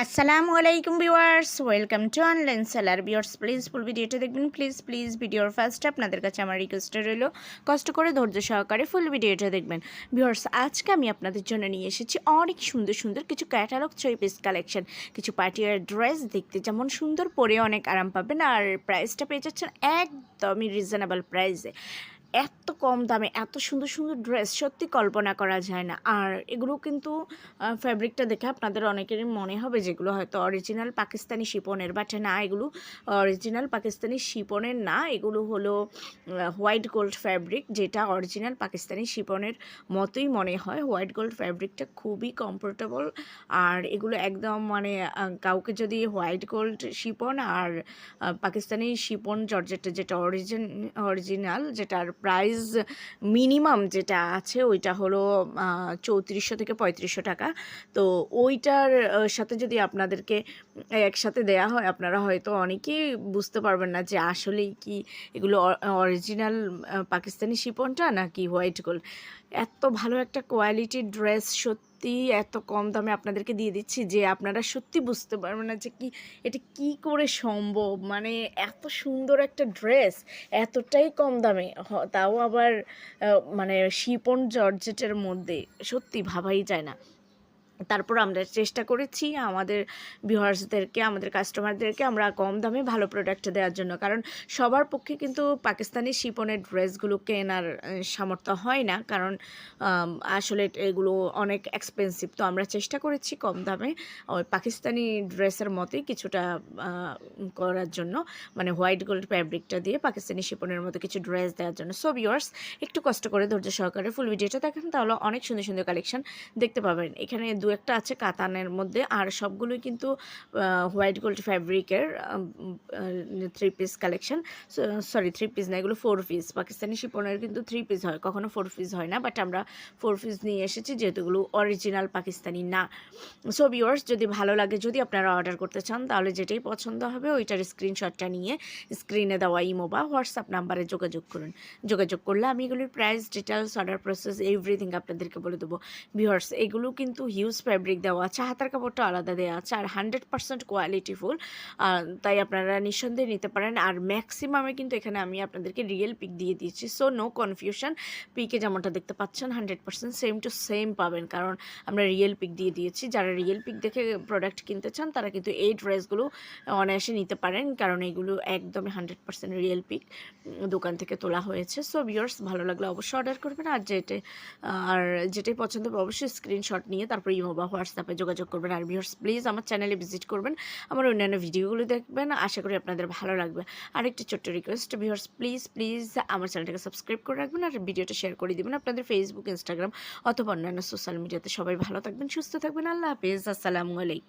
আসসালামু আলাইকুম viewers, welcome to online seller viewers please full ভিডিওটা দেখবেন প্লিজ প্লিজ ভিডিওর ফার্স্ট আপনাদের কাছে আমার রিকোয়েস্ট রইল। কষ্ট করে ধৈর্য সহকারে ফুল ভিডিওটা দেখবেন। ভিউয়ার্স, আজকে আমি আপনাদের জন্য নিয়ে এসেছি অনেক সুন্দর সুন্দর কিছু ক্যাটালগ ছয় পিস কালেকশন কিছু পার্টিয়ার ড্রেস দেখতে যেমন সুন্দর, পরে অনেক আরাম পাবেন, আর প্রাইসটা পেয়ে যাচ্ছেন একদমই রিজনেবল প্রাইসে এত কম দামে, এত সুন্দর সুন্দর ড্রেস সত্যি কল্পনা করা যায় না। আর এগুলো কিন্তু ফ্যাব্রিকটা দেখে আপনাদের অনেকেরই মনে হবে যেগুলো হয়তো অরিজিনাল পাকিস্তানি শিপনের বাট না, এগুলো অরিজিনাল পাকিস্তানি শিপনের না। এগুলো হলো হোয়াইট গোল্ড ফ্যাব্রিক যেটা অরিজিনাল পাকিস্তানি শিপনের মতোই মনে হয়। হোয়াইট গোল্ড ফ্যাব্রিকটা খুবই কমফোর্টেবল আর এগুলো একদম মানে কাউকে যদি হোয়াইট গোল্ড শিপন আর পাকিস্তানি শিপন, জর্জেটটা যেটা অরিজিন অরিজিনাল যেটার প্রাইস মিনিমাম যেটা আছে, ওইটা হলো চৌত্রিশশো থেকে পঁয়ত্রিশশো টাকা। তো ওইটার সাথে যদি আপনাদেরকে একসাথে দেয়া হয়, আপনারা হয়তো অনেকেই বুঝতে পারবেন না যে আসলেই কি এগুলো অরিজিনাল পাকিস্তানি শিপনটা নাকি হোয়াইট গোল্ড এত ভালো একটা কোয়ালিটির ড্রেস সত্যি এত কম দামে আপনাদেরকে দিয়ে দিচ্ছি যে আপনারা সত্যি বুঝতে পারবেন না যে কি, এটা কি করে সম্ভব? মানে এত সুন্দর একটা ড্রেস, এতটাই কম দামে। তাও আবার মানে শিপন জর্জেটের মধ্যে। সত্যি ভাবাই যায় না। তারপর আমরা চেষ্টা করেছি আমাদের ভিউয়ার্সদেরকে আমাদের কাস্টমারদেরকে আমরা কম দামে ভালো প্রোডাক্ট দেওয়ার জন্য। কারণ সবার পক্ষে কিন্তু পাকিস্তানি শিপনের ড্রেসগুলো কেনার সামর্থ্য হয় না। কারণ আসলে এগুলো অনেক এক্সপেন্সিভ তো আমরা চেষ্টা করেছি কম দামে ওই পাকিস্তানি ড্রেসের মতোই কিছুটা করার জন্য। মানে হোয়াইট গোল্ড ফ্যাব্রিকটা দিয়ে পাকিস্তানি শিপনের মতো কিছু ড্রেস দেওয়ার জন্য। সো ভিউয়ার্স একটু কষ্ট করে ধৈর্য সহকারে ফুল ভিডিওটা দেখেন, তাহলে অনেক সুন্দর সুন্দর কালেকশন দেখতে পাবেন। এখানে দু একটা আছে কাতানের মধ্যে। আর সবগুলোই কিন্তু হোয়াইট গোল্ড ফ্যাব্রিকের three piece collection sorry three piece না, এগুলো ফোর পিস পাকিস্তানি শিপনের কিন্তু থ্রি পিস হয়, কখনো ফোর পিস হয় না বাট আমরা ফোর পিস নিয়ে এসেছি যেহেতু এগুলো অরিজিনাল পাকিস্তানি না। সো ভিউয়ার্স যদি ভালো লাগে, যদি আপনারা অর্ডার করতে চান, তাহলে যেটাই পছন্দ হবে, ওইটার স্ক্রিনশটটা নিয়ে স্ক্রিনে দেওয়া ইমো বা হোয়াটসঅ্যাপ নাম্বারে যোগাযোগ করুন। যোগাযোগ করলে আমি এগুলির price details order process everything আপনাদেরকে বলে দেবো। ভিউয়ার্স এগুলো কিন্তু হিউজ ফ্যাব্রিক দেওয়া আছে, হাতার কাপড়টা আলাদা দেওয়া আছে, আর হান্ড্রেড পার্সেন্ট কোয়ালিটি কোয়ালিটিফুল তাই আপনারা নিঃসন্দেহে নিতে পারেন। আর ম্যাক্সিমামে কিন্তু এখানে আমি আপনাদেরকে রিয়েল পিক দিয়ে দিয়েছি। সো নো কনফিউশন পিকে যেমনটা দেখতে পাচ্ছেন hundred percent same to same পাবেন। কারণ আমরা রিয়েল পিক দিয়ে দিয়েছি। যারা রিয়েল পিক দেখে প্রোডাক্ট কিনতে চান, তারা কিন্তু এই ড্রেসগুলো অনায়াসে নিতে পারেন। কারণ এগুলো একদমই হান্ড্রেড পার্সেন্ট রিয়েল পিক দোকান থেকে তোলা হয়েছে। সো ভিউয়ার্স ভালো লাগলে অবশ্যই অর্ডার করবেন। আর যেটা, আর যেটাই পছন্দ হবে, অবশ্যই স্ক্রিনশট নিয়ে তারপর ইমো বা হোয়াটসঅ্যাপে যোগাযোগ করবেন। আর ভিউর্স প্লিজ আমার চ্যানেলে ভিজিট করবেন। আমার অন্যান্য ভিডিওগুলো দেখবেন। আশা করি আপনাদের ভালো লাগবে। আর একটি ছোট্ট রিকোয়েস্ট ভিউর্স প্লিজ প্লিজ আমার চ্যানেলটাকে সাবস্ক্রাইব করে রাখবেন আর ভিডিওটা শেয়ার করে দেবেন আপনাদের ফেসবুক ইনস্টাগ্রাম অথবা অন্যান্য সোশ্যাল মিডিয়াতে সবাই ভালো থাকবেন, সুস্থ থাকবেন। আল্লাহ হাফিজ। আসসালামু আলাইকুম।